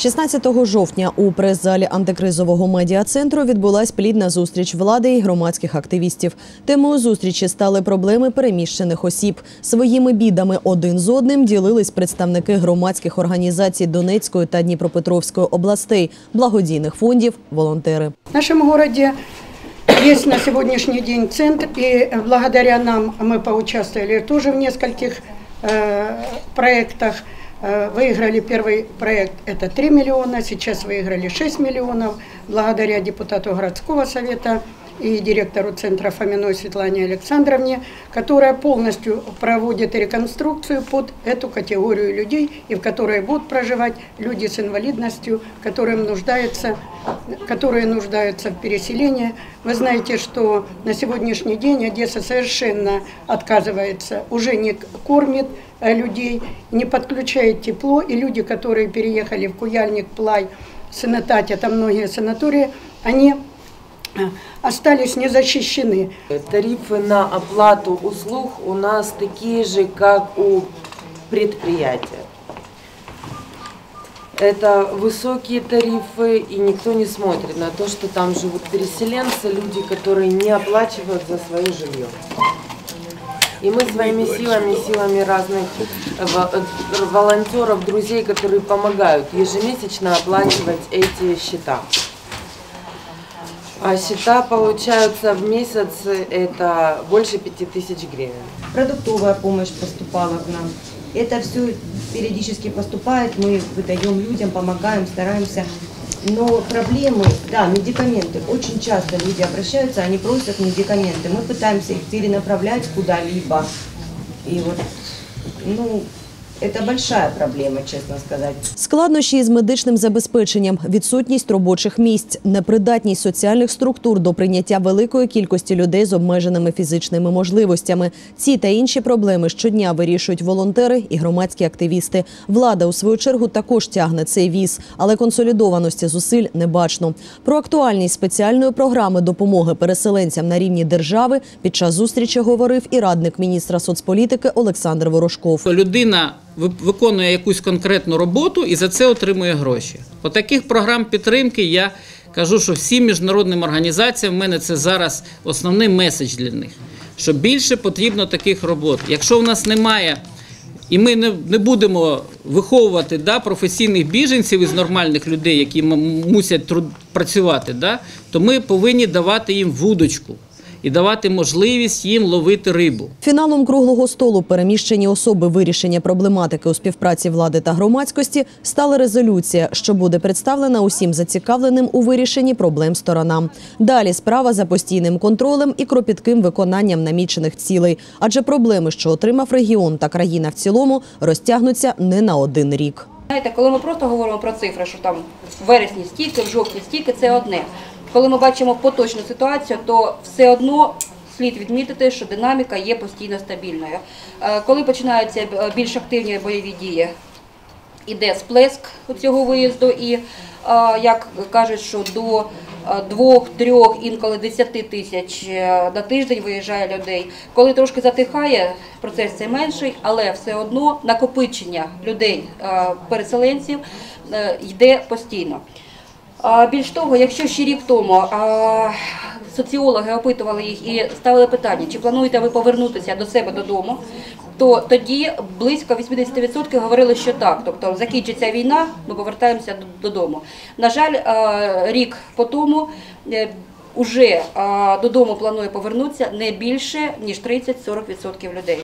16 жовтня у прес-залі антикризового медіа-центру відбулась плідна зустріч влади і громадських активістів. Темою зустрічі стали проблеми переміщених осіб. Своїми бідами один з одним ділились представники громадських організацій Донецької та Дніпропетровської областей, благодійних фондів, волонтери. В нашем городе есть на сегодняшний день центр, и благодаря нам мы поучаствовали тоже в нескольких э, проектах. Э, Выиграли первый проект, это 3 миллиона, сейчас выиграли 6 миллионов, благодаря депутату городского совета и директору центра Фоминой Светлане Александровне, которая полностью проводит реконструкцию под эту категорию людей, и в которой будут проживать люди с инвалидностью, которым нуждаются, которые нуждаются в переселении. Вы знаете, что на сегодняшний день Одесса совершенно отказывается, уже не кормит э, людей, не подключает тепло, и люди, которые переехали в Куяльник, Плай, Санатате, там многие санатории, они э, остались не защищены. Тарифы на оплату услуг у нас такие же, как у предприятия. Это высокие тарифы, и никто не смотрит на то, что там живут переселенцы, люди, которые не оплачивают за свое жилье. И мы своими силами, силами разных во- э, волонтеров, друзей, которые помогают ежемесячно оплачивать эти счета. А счета получаются в месяц, это больше 5000 гривен. продуктовая помощь поступала к нам. Это все периодически поступает, мы выдаем людям, помогаем, стараемся. Но проблемы, да, медикаменты. Очень часто люди обращаются, они просят медикаменты. Мы пытаемся их перенаправлять куда-либо. И вот, ну, это большая проблема, честно сказать. Складнощі із медичним забезпеченням, відсутність робочих місць, непридатність соціальних структур до прийняття великої кількості людей з обмеженими фізичними можливостями. Ці та інші проблеми щодня вирішують волонтери і громадські активісти. Влада у свою чергу також тягне цей віз, але консолідованості зусиль не бачно. Про актуальність спеціальної програми допомоги переселенцям на рівні держави під час зустрічі говорив і радник міністра соцполітики Олександр Ворожков. людина виконує якусь конкретну роботу і за це отримує гроші. По таких програм підтримки я кажу, що всім міжнародним організаціям в мене це зараз основний меседж для них. Що більше потрібно таких робот. Якщо в нас немає, і ми не, не будемо виховувати да, професійних біженців із нормальних людей, які мусять труд, працювати, да, то ми повинні давати їм вудочку і давати можливість їм ловити рибу. Фіналом круглого столу переміщені особи вирішення проблематики у співпраці влади та громадськості стала резолюція, що буде представлена усім зацікавленим у вирішенні проблем сторонам. Далі справа за постійним контролем і кропітким виконанням намічених цілей, адже проблеми, що отримав регіон та країна в цілому, розтягнуться не на один рік. Знаєте, коли ми просто говоримо про цифри, що там в вересні стільки, в жовтні стільки, це одне. Коли ми бачимо поточну ситуацію, то все одно слід відмітити, що динаміка є постійно стабільною. Е, Коли починаються е, більш активні бойові дії, іде сплеск цього виїзду, і е, як кажуть, що до двох, трьох, інколи десяти тисяч на тиждень виїжджає людей. Коли трошки затихає, процес цей менший, але все одно накопичення людей, переселенців йде постійно. Більш того, якщо ще рік тому соціологи опитували їх і ставили питання, чи плануєте ви повернутися до себе додому, то тоді близько 80% говорили, що так. Тобто закінчиться війна, ми повертаємося додому. На жаль, рік по тому е, уже додому планує повернутися не більше ніж 30-40% людей.